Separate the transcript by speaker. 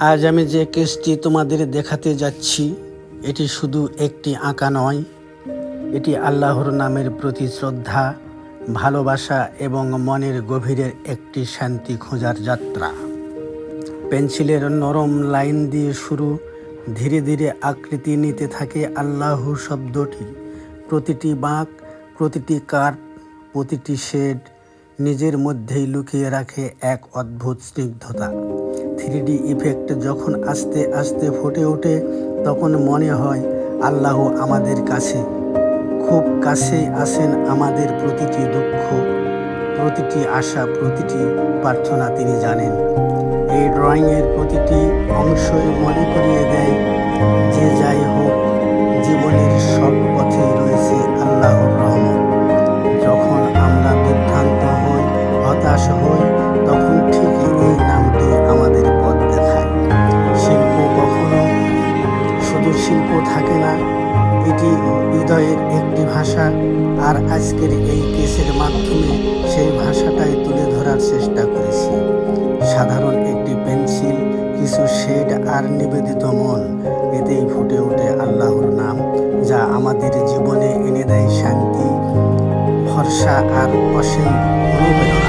Speaker 1: আজ আমি যে কেসটি তোমাদের দেখাতে যাচ্ছি, এটি শুধু একটি আঁকা নয়। এটি আল্লাহর নামের প্রতি শ্রদ্ধা, ভালোবাসা এবং মনের গভীরের একটি শান্তি খোঁজার যাত্রা। পেন্সিলের নরম লাইন দিয়ে শুরু, ধীরে ধীরে আকৃতি নিতে থাকে আল্লাহ শব্দটি। প্রতিটি বাঁক, প্রতিটি কার্ভ প্রতিটি শেড নিজের মধ্যেই লুকিয়ে রাখে এক অদ্ভুত স্নিগ্ধতা। থ্রি ডি ইফেক্ট যখন আস্তে আস্তে ফুটে ওঠে, তখন মনে হয়, আল্লাহ আমাদের কাছে, খুব কাছে আসেন আমাদের প্রতিটি দুঃখ, প্রতিটি আশা, প্রতিটি প্রার্থনা তিনি জানেন। এই ড্রয়িংয়ের প্রতিটি অংশই মনে করিয়ে দেয়, যে যাই হোক, জীবনের সব পথেই রয়েছে আল্লাহর রহমত। যখন আমরা বিভ্রান্ত হই, হতাশ হই শিল্প থাকে না। এটি হৃদয়ের একটি ভাষা, আর আজকের এই কেসের মাধ্যমে সেই ভাষাটাই তুলে ধরার চেষ্টা করেছি। সাধারণ একটি পেন্সিল, কিছু শেড, আর নিবেদিত মন, এতেই ফুটে ওঠে আল্লাহর নাম, যা আমাদের জীবনে এনে দেয় শান্তি, ভরসা, আর অসীম অনুপ্রেরণা।